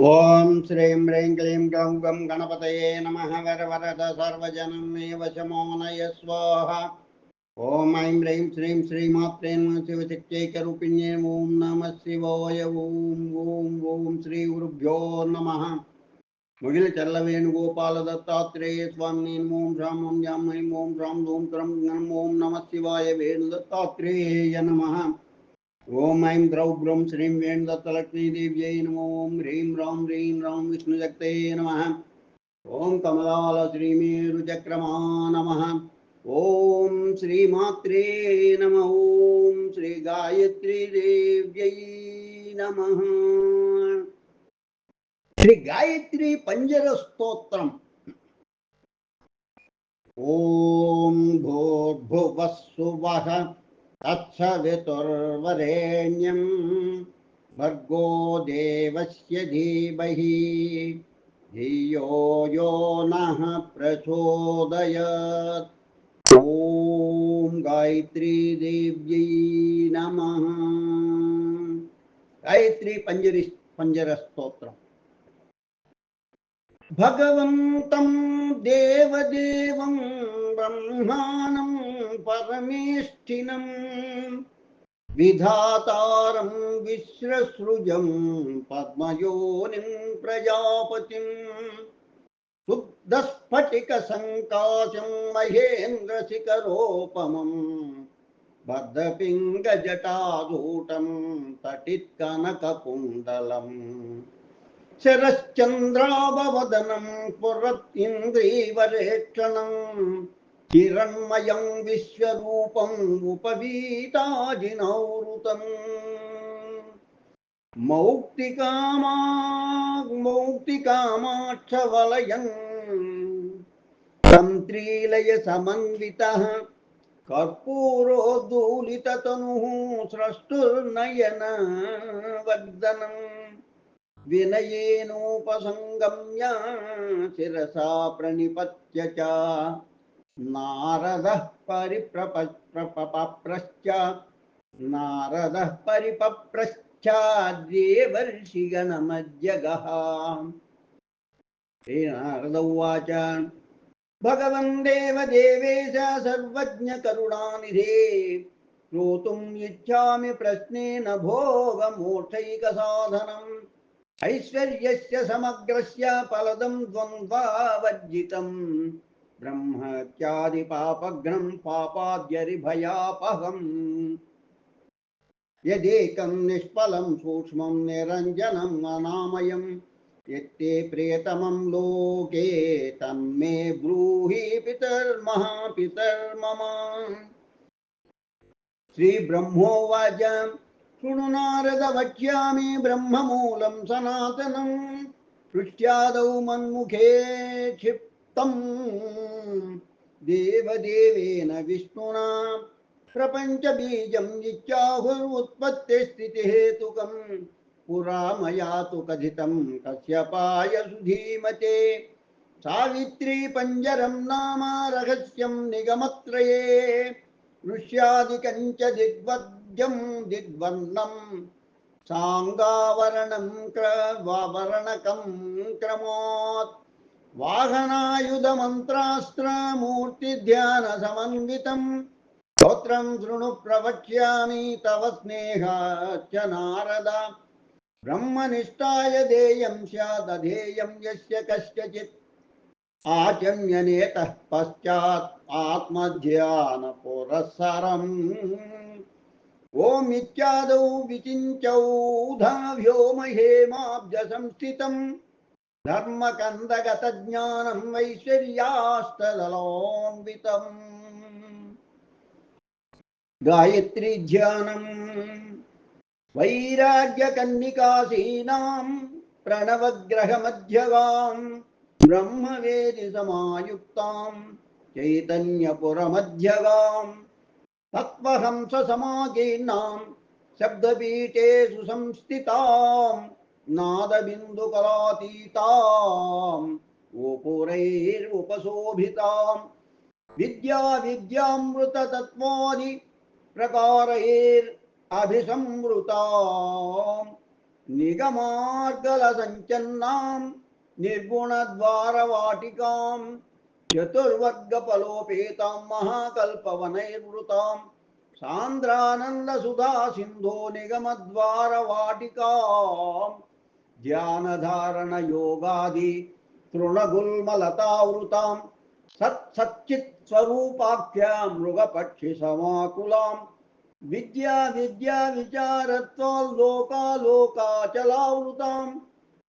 ॐ श्री ह्रीं क्लीं गं गं गणपतये नमः वरवरद सर्वजनं मे वशमो स्वाहा। ॐ ऐं ह्रीं श्रीं श्रीमात्रे नमः शिवशक्त्यैकरूपिण्ये ॐ नमः शिवाय, ॐ ॐ ॐ श्रीगुरुभ्यो नमः। मुगिलचल्लवेणुगोपालदत्तात्रेय स्वामिने ॐ श्रां ॐ यां ऐं ॐ श्रां धूं त्रं ॐ नमः शिवाय वेणुदत्तात्रेय नमः। ఓం ఐం ద్రౌ బ్రౌం శ్రీం వేణుదత్తలక్ష్మీదేవ్యై నమో ఓం హ్రీం రాం హ్రీం రాం విష్ణుశక్తయే నమ. ఓం కమలాల శ్రీమేరుచక్రమా నమ ఓం శ్రీమాత్రే నమ. ఓం శ్రీ గాయత్రీ దేవ్యై నమ. శ్రీ గాయత్రి పంజర స్తోత్రం ఓం భూర్భువస్సువః तत्सवितुर्वरेण्यं भर्गो देवस्य धीमहि। धियो यो नः प्रचोदयात्। ॐ गायत्री देव्यै नमः। गायत्री पञ्जरि पञ्जरस्तोत्रम्। भगवन्तं देवदेवं ब्रह्माणं परमेष्ठिनं विधातारं विश्रसृजं पद्मयोनिं प्रजापतिं शुद्धस्फटिकसङ्काशं महेन्द्रशिखरोपमम् बद्धपिङ्गजटाधूटं तटित्कनककुण्डलम् शरश्चन्द्राववदनं पुरत्इन्द्रीवरेक्षणं హిరణ్మయం విశ్వరూపం ఉపవీతాజినవృతం మౌక్తికామా మౌక్తికామాక్షవలయం తంత్రీలయ సమన్విత కర్పూరోద్దూలితను స్రష్టుర్నయన వర్ధనం వినయేనోపసంగమ్య శిరసా ప్రణిపత్య नारदः परिप्रपप्रश्च नारदः परिपप्रश्च देवर्षिगणमज्जगः श्रीनारद उवाच, भगवन् देवदेवेश सर्वज्ञकरुणानिधे श्रोतुम् इच्छामि प्रश्नेन भोगमोक्षैकसाधनम्। ऐश्वर्यस्य समग्रस्य फलदं द्वन्द्वावर्जितम् ब्रह्मत्यादिपापघ्नं पापाद्यरिभयापहम्। यदेकं निष्फलं सूक्ष्मं निरञ्जनम् अनामयम् यत्ते प्रियतमं लोके तन्मे ब्रूहि पितर्महापितर्मम। श्रीब्रह्मोवाच शृणु नारद वक्ष्यामि ब्रह्ममूलं सनातनं पृष्ट्यादौ मन्मुखे क्षिप्तम् देवदेवेन विष्णुना प्रपञ्चबीजं इच्छाहुरुत्पत्तिस्थितिहेतुकं पुरा मया तु कथितं कश्यपाय सुधीमते सावित्री पञ्जरं नाम रहस्यं निगमत्रये। ऋष्यादिकञ्च दिग्वद्यं दिग्वर्णं। साङ्गावरणं क्रमात्। वाहनायुधमन्त्रास्त्रमूर्तिध्यानसमन्वितं स्तोत्रं शृणु प्रवक्ष्यामि तव स्नेहाच्च नारद। ब्रह्मनिष्ठाय देयं स्यादधेयं यस्य कस्यचित्। आचम्यनेतः पश्चात् आत्मध्यानपुरःसरम् ॐ इत्यादौ विचिन्त्यौधाभ्यो ధర్మకందగతజ్ఞానం వైశ్వర్యాస్తలోన్వితం గాయత్రి ధ్యానం వైరాగ్యకన్నికాసీనాం ప్రణవగ్రహమధ్యగాం బ్రహ్మవేది సమాయుక్తాం చైతన్యపురమధ్యగాం తత్వహంస సమాకీర్ణాం శబ్దపీఠేషు సంస్థితాం नादबिन्दुकलातीतां गोपुरैरुपशोभितां विद्या विद्यामृततत्त्वादि प्रकारैरभिसंवृतां निगमार्गलसञ्चन्नां निर्गुणद्वारवाटिकां चतुर्वर्गफलोपेतां महाकल्पवनैर्वृतां सान्द्रानन्दसुधा सिन्धो निगमद्वारवाटिकां ध्यानधारणयोगादि तृणगुल्मलतावृतां सत्सच्चित्स्वरूपाख्या मृगपक्षिसमाकुलां विद्या विद्या विचारत्वाल्लोकालोकाचलावृताम्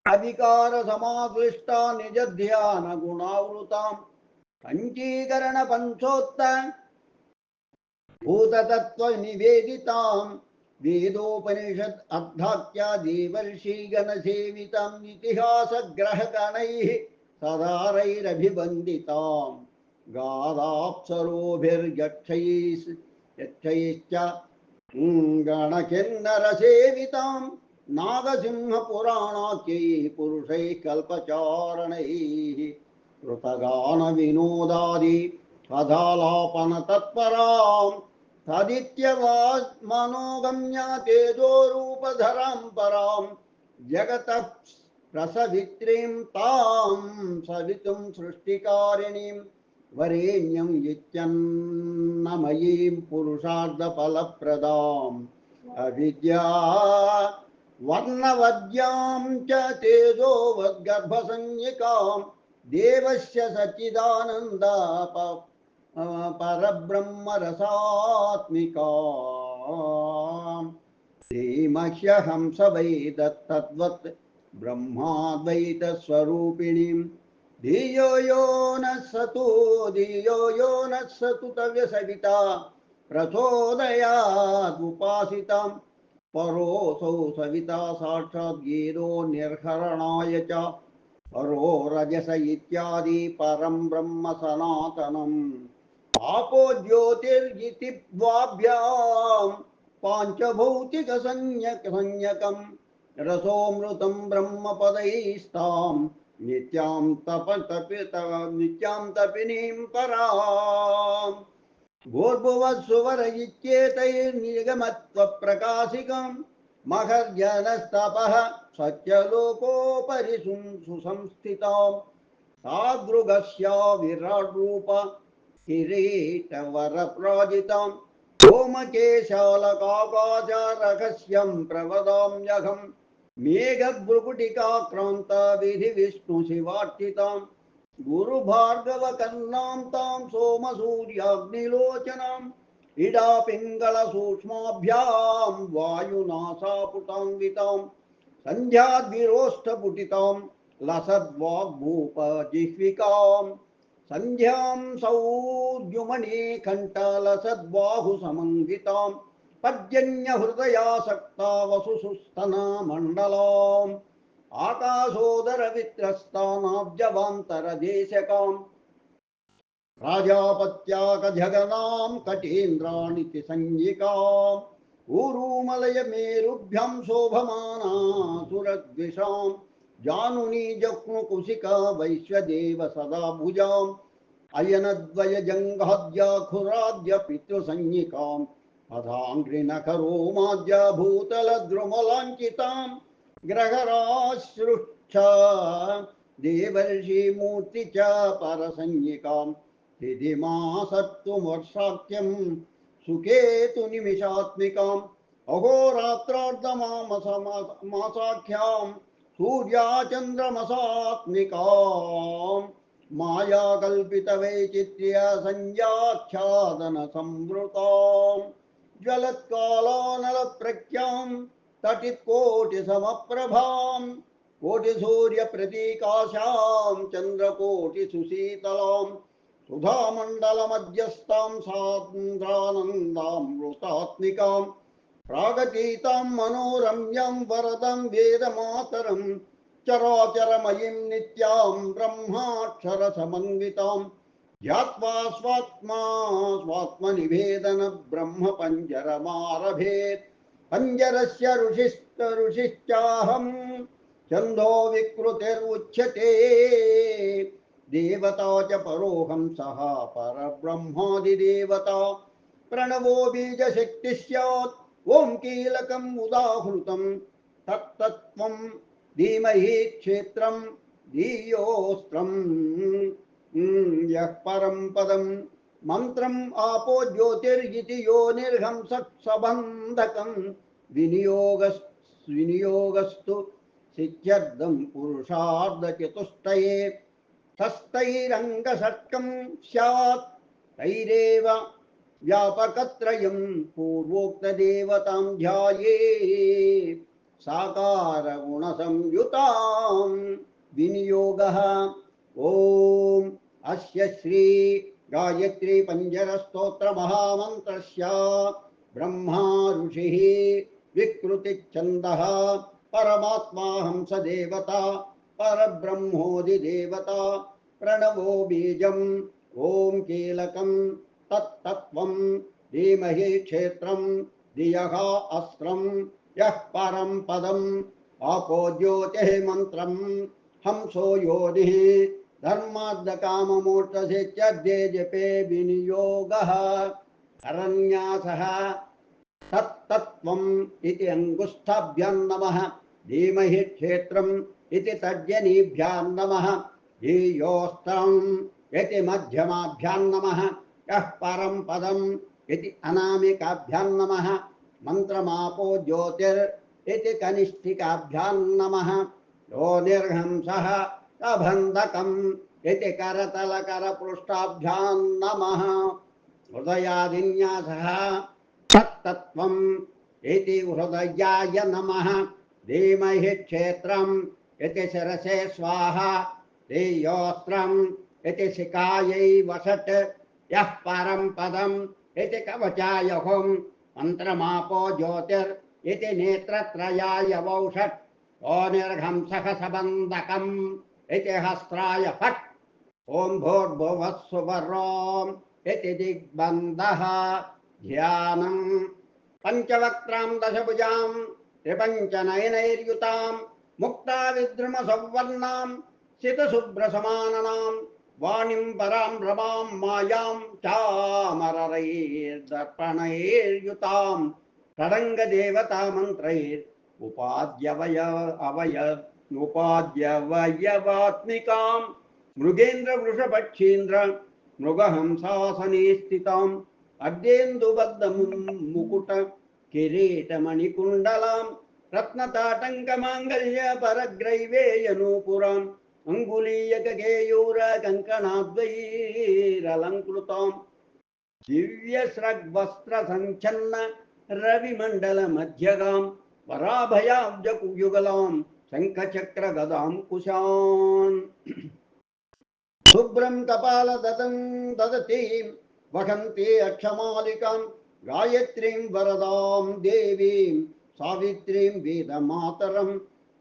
अधिकारसमाक्लिष्टा निजध्यानगुणावृताम् पञ्चीकरणपञ्चोत्त भूततत्त्वनिवेदितां वेदोपनिषत् अध्यात्या देवर्षिगणसेविताम् इतिहासग्रहगणैः सदारैरभिवन्दितां गादाप्सरोभिर्यक्षैः यक्षैश्च गणकिन्नरसेवितां नागसिंहपुराणाख्यैः पुरुषैः कल्पचारणैः कृतगानविनोदादि कथालापनतत्परां तदित्यवामनोगम्या तेजोरूपधरां परां जगतः रसवित्रीं तां सवितुं सृष्टिकारिणीं वरेण्यं नित्यन्नमयीं पुरुषार्थफलप्रदाम्। अविद्या वर्णवद्यां च तेजोवद्गर्भसंज्ञिकां देवस्य सच्चिदानन्द परब्रह्मरसात्मिकाम्। श्रीमह्यहंस वै दत्तद्वत् ब्रह्माद्वैतस्वरूपिणीं धियो यो नः सतु, धियो यो नः सतु तव्यसविता। प्रचोदयादुपासितां परोऽसौ सविता साक्षात् गीतो निर्हरणाय च। परो रजस इत्यादि परं ब्रह्म सनातनम्। आपो ज्योतिर्गिति द्वाभ्यां पाञ्चभौतिकसंज्ञकं रसोऽमृतं ब्रह्मपदैस्तां नित्यां तप तपि नित्यां तपिनीं पराम् भूर्भुवस्सुवर इत्येतैर्निगमत्वप्रकाशिकं महर्जनस्तपः सत्यलोकोपरि सुसंस्थितां तादृगस्या विराड्रूप मेघभ्रुकुटिकाक्रान्तविधिविष्णुशिवार्चितां गुरुभार्गवकर्णां तां सोमसूर्याग्निलोचनाम् इडापिङ्गलसूक्ष्माभ्यां वायुनासापुटान्वितां। सन्ध्याद्विरोष्ठपुटितां लसद्वाग्भूपजिह्विकां सन्ध्यां सौद्युमणिकण्ठलसद्बाहुसमन्वितां पर्जन्यहृदयासक्ता वसुसुस्तनामण्डलाम् आकाशोदरवित्रस्तानाब्जवान्तरदेशकाम् प्राजापत्याकजगनां कटीन्द्राणिति संज्ञिकाम् ऊरुमलयमेरुभ्यं शोभमाना सुरद्विषां जानुनी जक्ष्णुकुशिका वैश्वदेव सदा भुजाम् अयनद्वयजङ्घाद्याखुराद्य पितृसंज्ञिकाम् अधाङ्घ्रिनखरोमाद्य भूतलद्रुमलाञ्चितां ग्रहराश्रुच्छ देवर्षिमूर्ति च परसंज्ञिकाम्। तिथिमासत्तुमर्षाख्यं सुकेतुनिमिषात्मिकाम्। अहोरात्रार्धमासाख्यां सूर्याचन्द्रमसात्मिकाम्। मायाकल्पितवैचित्र्य संज्ञाख्यादनसंवृताम् ज्वलत्कालानलप्रख्यां तटित्कोटिसमप्रभाम्। कोटिसूर्यप्रतीकाशां चन्द्रकोटिसुशीतलाम्। सुधामण्डलमध्यस्थां सान्द्रानन्दामृतात्मिकां प्रागतीतां मनोरम्यां वरदं वेदमातरं चराचरमयीं नित्यां ब्रह्माक्षरसमन्वितां ध्यात्वा स्वात्मा स्वात्मनिवेदन ब्रह्मपञ्जरमारभेत् पञ्जरस्य ऋषिश्च छन्दो विकृतिरुच्यते। देवता च परोऽहं सः परब्रह्मादिदेवता। प्रणवो बीजशक्तिः स्यात् ॐ कीलकम् उदाहृतं तत्तत्त्वं धीमहि क्षेत्रं धियोऽस्त्रं यः परं पदं मन्त्रम् आपो ज्योतिर्गिति यो निर्हंसत्सबन्धकं विनियोगस् विनियोगस्तु सिद्ध्यर्थं पुरुषार्धचतुष्टये तस्तैरङ्गषट्कं स्यात् तैरेव व्यापकत्रयं पूर्वोक्तदेवतां ध्याये साकारगुणसंयुतां विनियोगः। ॐ अस्य श्री गायत्री पञ्जरस्तोत्रमहामन्त्रस्य ब्रह्मा ऋषिः विकृतिच्छन्दः। परमात्मा हंसदेवता, परब्रह्मोदिदेवता, प्रणवो बीजम्। ॐ कीलकं तत्तत्त्वं, धीमहि क्षेत्रं धियः अस्त्रं यः परं पदम्। आपो ज्योतिः मन्त्रं हंसो योनिः। धर्मार्धकाममोक्षसिद्ध्ये जपे विनियोगः। करन्यासः तत्तत्त्वम् इति अङ्गुष्ठाभ्यां नमः। धीमहि क्षेत्रम् इति तर्जनीभ्यां नमः। धियोस्त्रम् इति मध्यमाभ्यां नमः। यः परं पदम् इति अनामिकाभ्यां नमः। मन्त्रमापो ज्योतिर् इति कनिष्ठिकाभ्यां नमः। यो निर्हंसः कबन्धकम् इति करतलकरपृष्ठाभ्यां नमः। हृदयादिन्यासः तत्तत्त्वम् इति हृदयाय नमः। धीमहि क्षेत्रम् इति शिरसे स्वाहा। धियोस्त्रम् इति शिखायै वसत्। यः परं पदम् इति कवचाय हुम् मन्त्रमापो ज्योतिर् इति नेत्रत्रयाय वौषट्। ओ निर्हंसः सबन्धकम् इति हस्त्राय फट्। ॐ भूर्भुवः सुवर्रोम् इति दिग्बन्धः। ध्यानम् पञ्चवक्त्रां दशभुजां त्रिपञ्चनयनैर्युतां मुक्ताविद्रुमसंवर्णां सितशुभ्रसमाननां वाणीं परां रमां मायां चामररैर्दर्पणैर्युतां षडङ्गदेवतामन्त्रैर् उपाद्यवय अवय उपाद्यवयवात्मिकां मृगेन्द्रवृषपक्षीन्द्र मृगहंसासने स्थिताम् अर्धेन्दुबद्धमुकुट किरीटमणिकुण्डलां रत्नताटङ्कमाङ्गल्य परग्रैवेयनूपुराम् అంగులీయకేయూర కంకణాద్వైరలంకృతాం దివ్యశ్రగ్వస్త్ర సంచన్న రవిమండల మధ్యగాం వరాభయాబ్జకుయుగలాం శంఖచక్ర గదాం కుశాన్ శుభ్రం తపాల దదం దదతీం వహంతి అక్షమాలికాం గాయత్రీం వరదాం దేవీం సావిత్రీం వేదమాతరం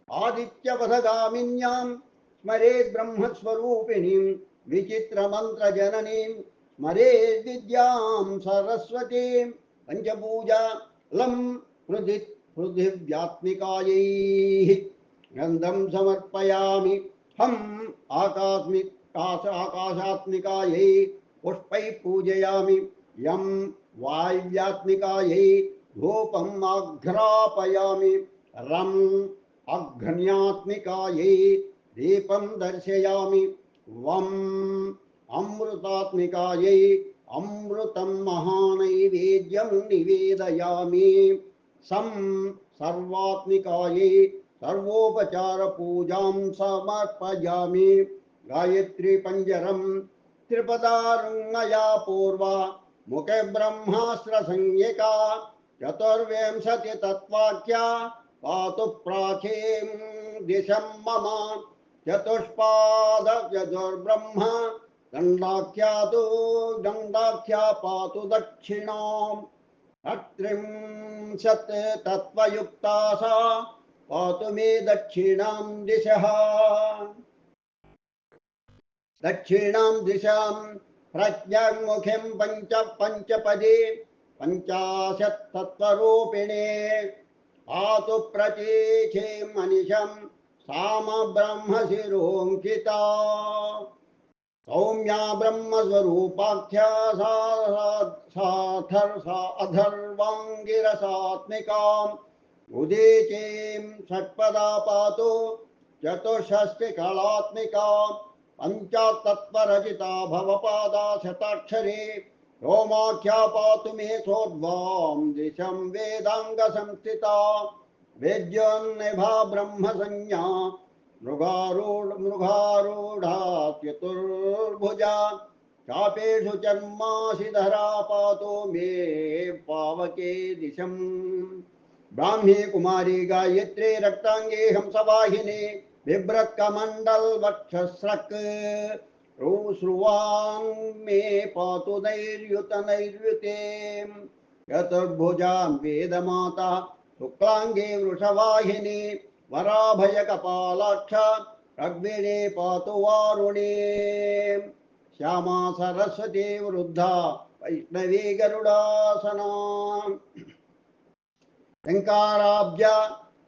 ఆదిత్యవధగామిన్యాం स्मरेत् ब्रह्मस्वरूपिणीं, विचित्रमन्त्रजननीं स्मरेत् विद्यां सरस्वतीं पञ्चपूजा लं पृथि पृथिव्यात्मिकायैः गन्धं समर्पयामि। हम् आकास्मि, काश, आकाशात्मिकायै पुष्पैः पूजयामि। यं वायव्यात्मिकायै धूपम् आघ्रापयामि। रम् अघ्न्यात्मिकायै दीपं दर्शयामि वम् अमृतात्मिकायै अमृतं महानैवेद्यं निवेदयामि। सं सर्वात्मिकायै सर्वोपचारपूजां समर्पयामि। गायत्री पञ्जरं त्रिपदारुङ्गया पूर्वा मुखे ब्रह्मास्त्रसंज्ञिका चतुर्विंशति तत्वाख्या पातु प्राचीं दिशं मम चतुष्पाद चतुर्ब्रह्म दण्डाख्या तु दण्डाख्या पातु दक्षिणाम्। अत्रिंशत् तत्त्वयुक्ता सा पातु मे दक्षिणां दिशः। दक्षिणां दिशां प्रज्ञामुखीं पञ्च, पञ्चपदे, पञ्चाशत् तत्त्वरूपिणे। पातु प्रतीचे मनिषं साम ब्रह्मशिरोङ्किता सौम्या ब्रह्मस्वरूपाख्या सा साथर् सा अधर्वाङ्गिरसात्मिकां उदीचीं षट्पदा पातु चतुष्षष्टिकलात्मिका। पञ्चातत्त्वरचिता भवपादा शताक्षरी। रोमाख्या पातु मे सोद्वां दिशं वेदाङ्गसंस्थिता। वेद्योन्निभा ब्रह्मसंज्ञा मृगारूढ मृगारूढा चतुर्भुजा चापेषु चर्मासि धरा पातु मे पावके दिशम्। ब्राह्मी कुमारी गायत्री रक्ताङ्गी हंसवाहिनी बिभ्रत्कमण्डल वक्षस्रक् श्रुवान् मे पातु नैर्युत नैर्युते चतुर्भुजां वेदमाता शुक्लाङ्गे वृषवाहिनी वराभयकपालाक्ष रग्मिणी पातु वारुणी। श्यामा सरस्वती वृद्धा वैष्णवी गरुडासना। शङ्काराब्ज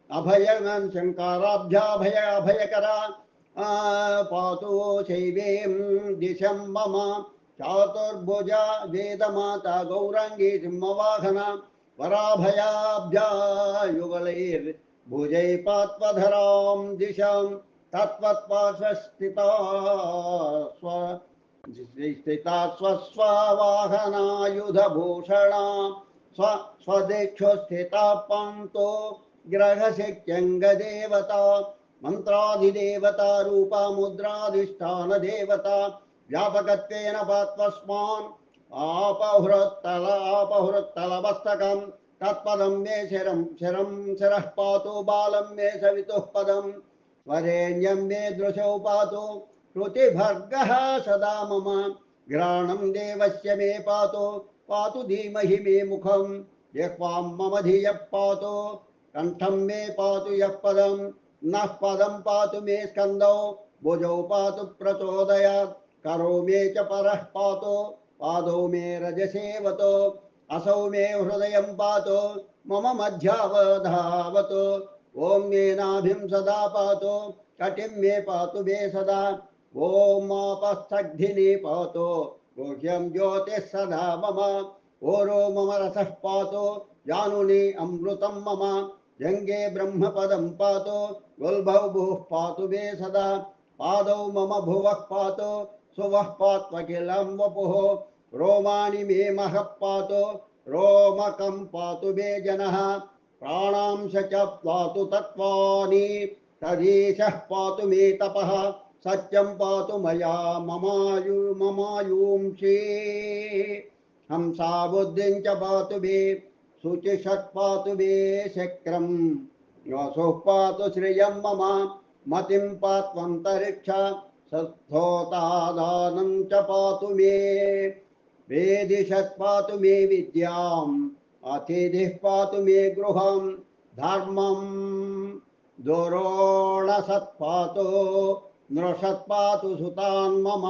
अभय शङ्काराब्जाभय अभयकरा आ, पातु शैवीं दिशं मम चातुर्भुजा वेदमाता गौराङ्गी सिंहवाहना वराभयाब्जा युगलैर्भुजै पात्वधरां दिशं तत्त्वत्पार्श्वस्थिता स्व स्थिता स्वस्ववाहनायुधभूषणा स्व, स्वदेक्षो स्थिता पान्तो ग्रहशिक्यङ्गदेवता व्यापकत्वेन पात्वस्मान् आपहृत्तल आपहृत्तलमस्तकं तत्पदं मे शिरं शिरं शिरः पातु बालं मे सवितुः पदं मे दृशौ पातु सदा मम। घ्राणं देवस्य मे पातु पातु धीमहि मे मुखं जिह्वां मम धियः पातु, कण्ठं मे पातु यः पदं नः पदं पातु मे स्कन्दौ, भुजौ पातु प्रचोदयात्। करो मे च परः पातु। पादौ मे रजसेवतो असौ मे हृदयं पातु, मम मध्यावधावतु। ॐ मे नाभिं सदा पातु, कटिं मे पातु मे सदा। ॐ मापस्थग्धिनी पातु, गुह्यं ज्योतिः सदा मम। ओरो मम रसः पातु, जानुनि अमृतं मम। जङ्गे ब्रह्मपदं पातु गुल्भौ भुः पातु मे सदा। पादौ मम भुवः पातु सुवः पात्वखिलं वपुः रोमाणि मे महः पातु रोमकं पातु मे जनः। प्राणांश च पातु तत्त्वानि तदीशः पातु मे तपः। सत्यं पातु मया ममायु, ममायूंषि। हंसा बुद्धिं च पातु मे, शुचिषत् मे शक्रं। वसुः पातु श्रियं मम, मतिं पात्वन्तरिक्ष सत्थोतादानं च पातु मे वेदिषत् पातु मे विद्याम्, अतिथिः पातु मे गृहं धर्मं दुरोणसत्पातु नृषत्पातु सुतान् मम,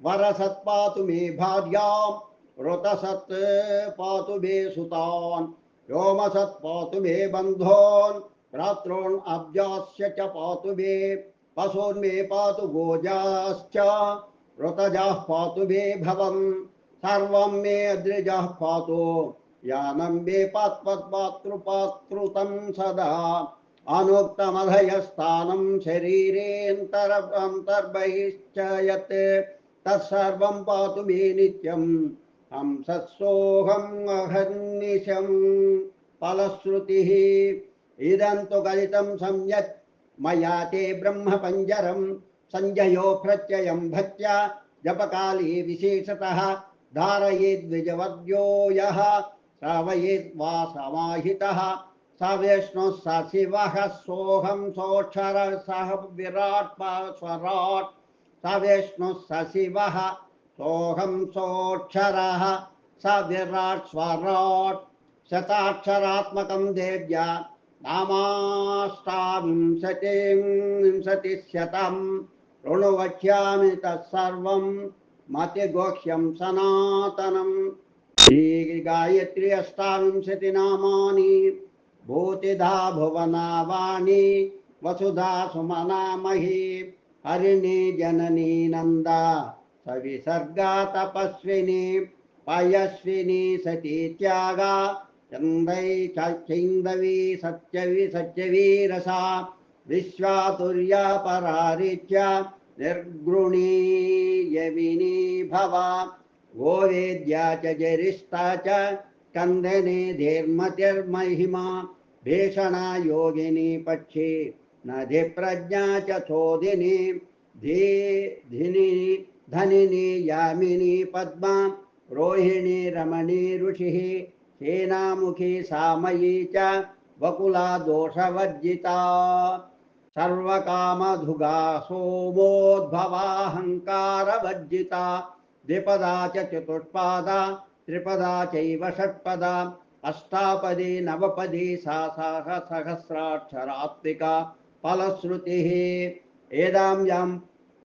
वरसत्पातु मे भार्यां ऋतसत् पातु मे सुतान् व्योमसत्पातु मे बन्धोन् अब्जास्य च पातु मे। पशून् मे पातु गोजाश्च ऋतजाः पातु मे भवन् सर्वं मे अद्रिजाः पातु। यानं मे पात्वत्पातृपातृतं सदा। अनुक्तमधयस्थानं शरीरेऽन्तर्बहिश्च यत् तत्सर्वं पातु मे नित्यं। हंसत्सोऽहम् अहर्निशं फलश्रुतिः। इदं तु गलितं सम्यक् मया ते ब्रह्मपञ्जरं सञ्जयो प्रत्ययं भक्त्या जपकाले विशेषतः धारयेद्विजवर्यो यः श्रावयेद्वा समाहितः स विष्णुः स शिवः सोऽहं सोऽक्षर सः विराट् स्वराट् स विष्णुः स शिवः सोऽहं सोऽक्षरः स विराट् स्वराट् शताक्षरात्मकं देव्या नामाष्टाविंशतिं विंशतिशतं ऋणुवक्ष्यामि तत्सर्वं मतिगोह्यं सनातनं श्रीगायत्री अष्टाविंशतिनामानि भूतिधा भुवनावाणी वसुधा सुमना मही हरिणी जननी नन्दा सविसर्गा तपस्विनी पयस्विनी सती त्यागा चन्दै चैन्दवी सत्यवि सत्यवीरसा, विश्वातुर्या परारिच्य निर्गृणीयविनी भव, गोवेद्या च च कन्दने धीर्मतिर्महिमा, भीषणा योगिनी पक्षी नधिप्रज्ञा च चोदिनी, धी, धिनी, धनिनी, यामिनी, पद्मा, रोहिणी, रमणी, ऋषिः सेनामुखी सामयी च वकुला दोषवर्जिता। सर्वकामधुगा सोमोद्भवाहङ्कारवर्जिता द्विपदा च चतुष्पादा, त्रिपदा चैव षट्पदा। अष्टापदी, नवपदी सा साह सहस्राक्षरात्मिका फलश्रुतिः एदां यं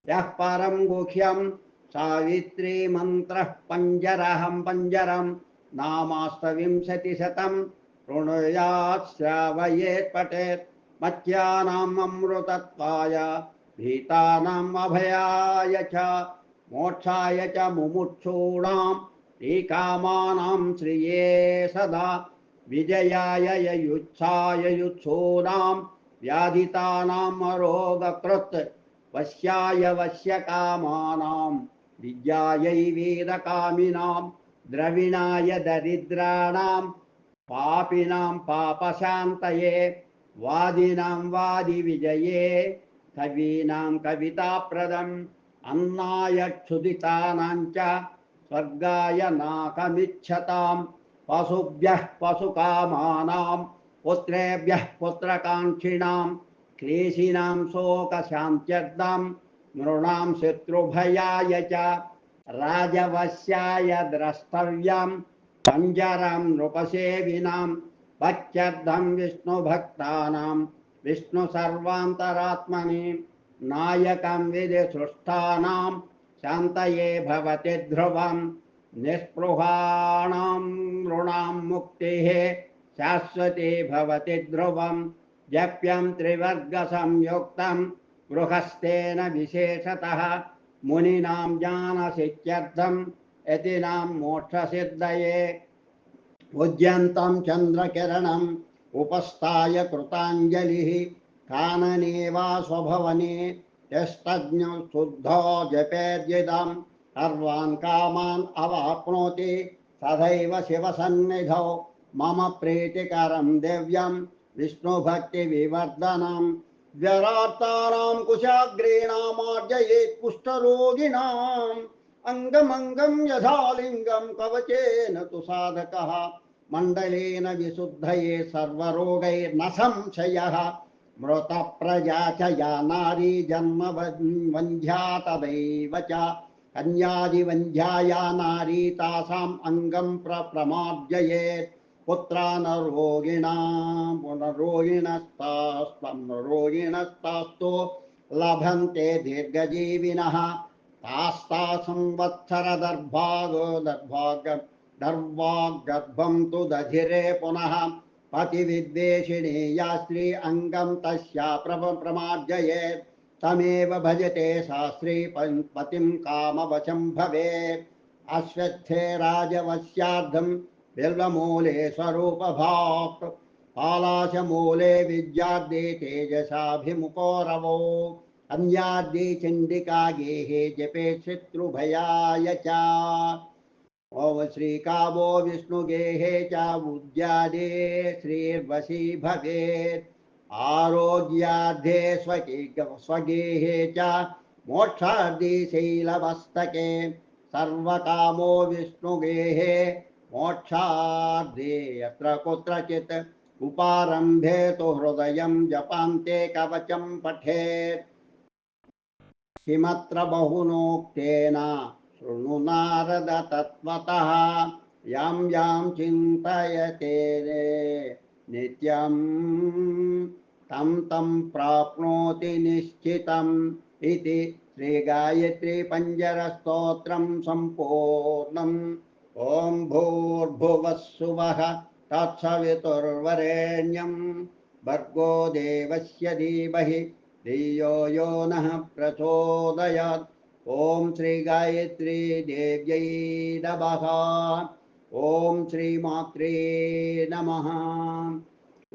यः परं गुह्यं सावित्री मन्त्रः पञ्जरहं पञ्जरं नामास्तविंशतिशतं शृणुयात् श्रावयेत् पठेत् मत्यानाम् अमृतत्वाय भीतानाम् अभयाय च, मोक्षाय च मुमुक्षूणां टीकामानां श्रिये सदा, विजयाय युत्साय युत्सूनां व्याधितानाम् अरोगकृत् वश्याय वश्यकामानां, विद्यायै वीरकामिनां द्रविणाय दरिद्राणां पापिनां पापशान्तये, वादिनां वादिविजये, कवीनां कविताप्रदम्, अन्नाय क्षुदितानां च स्वर्गाय नाकमिच्छतां पशुभ्यः पशुकामानां, पुत्रेभ्यः पुत्रकाङ्क्षिणां क्लेशिनां शोकशान्त्यर्थं नृणां शत्रुभयाय च राजवश्याय द्रष्टव्यं पञ्जरं नृपसेविनां पच्यर्थं विष्णुभक्तानां, विष्णुसर्वान्तरात्मनि शान्तये भवति मुक्तिः, शाश्वती भवति ध्रुवं, जप्यं त्रिवर्गसंयुक्तं, गृहस्थेन विशेषतः मुनीनां ज्ञानसिद्ध्यर्थं यतीनां मोक्षसिद्धये। उद्यन्तं चन्द्रकिरणम् उपस्थाय कृताञ्जलिः कानने वा स्वभवने यस्तज्ञ शुद्धो जपेद्यदं सर्वान् कामान् अवाप्नोति तथैव शिवसन्निधौ। मम प्रीतिकरं दिव्यं विष्णुभक्तिविवर्धनं व्यरार्तानां कुशाग्रेणामार्जयेत् कुष्ठरोगिणाम्। अङ्गमङ्गं यथा लिङ्गं कवचेन तु साधकः। मण्डलेन विशुद्धये सर्वरोगैर्न संशयः मृतप्रजा च या नारी जन्म वन्ध्या तदैव च। कन्यादिवन्ध्या या नारी तासाम् अङ्गं प्रमार्जयेत्। पुत्रा न रोगिणां पुनरोगिणस्तास्त्वं रोगिणस्तास्तु लभन्ते दीर्घजीविनः तास्ता संवत्सरदर्भागो दर्भाग दर्वागर्भं तु दधिरे पुनः पतिविद्वेषिणी या स्त्री अङ्गं तस्या प्रभ प्रमार्जयेत्। तमेव भजते सा स्त्री पतिं कामवशं भवेत्। अश्वत्थे राजवस्यार्धं बिल्वमूले स्वरूपभाक् पालाशमूले विद्यार्दे तेजसाभिमुखो रवो अन्याद्ये चण्डिका गेहे जपे शत्रुभयाय च। ओम श्रीकामो विष्णुगेहे च उद्यादे श्रीर्वशी भवेत् आरोग्यार्धे स्वगे स्वगेहे च। मोक्षार्धे शैलमस्तके। सर्वकामो विष्णुगेहे मोक्षार्धे यत्र कुत्रचित् उपारम्भे तु हृदयं जपान्ते कवचं पठेत्। किमत्र बहुनोक्तेन शृणु नारद तत्त्वतः यां यां चिन्तयते नित्यं तं तं प्राप्नोति निश्चितम् इति श्रीगायत्रीपञ्जरस्तोत्रं सम्पूर्णम्। ॐ भूर्भुवः सुवः तत्सवितुर्वरेण्यं भर्गो देवस्य धीमहि धियो यो नः प्रचोदयात्। ॐ श्रीगायत्री देव्यै नमः। ॐ श्रीमात्रे नमः।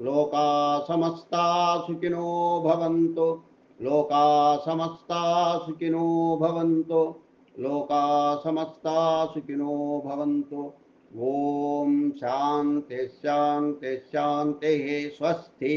लोका समस्ता सुखिनो भवन्तु। लोका समस्ता सुखिनो भवन्तु। लोका समस्ता सुखिनो भवन्तु। ॐ शान्ति शान्ति शान्तिः स्वस्ति।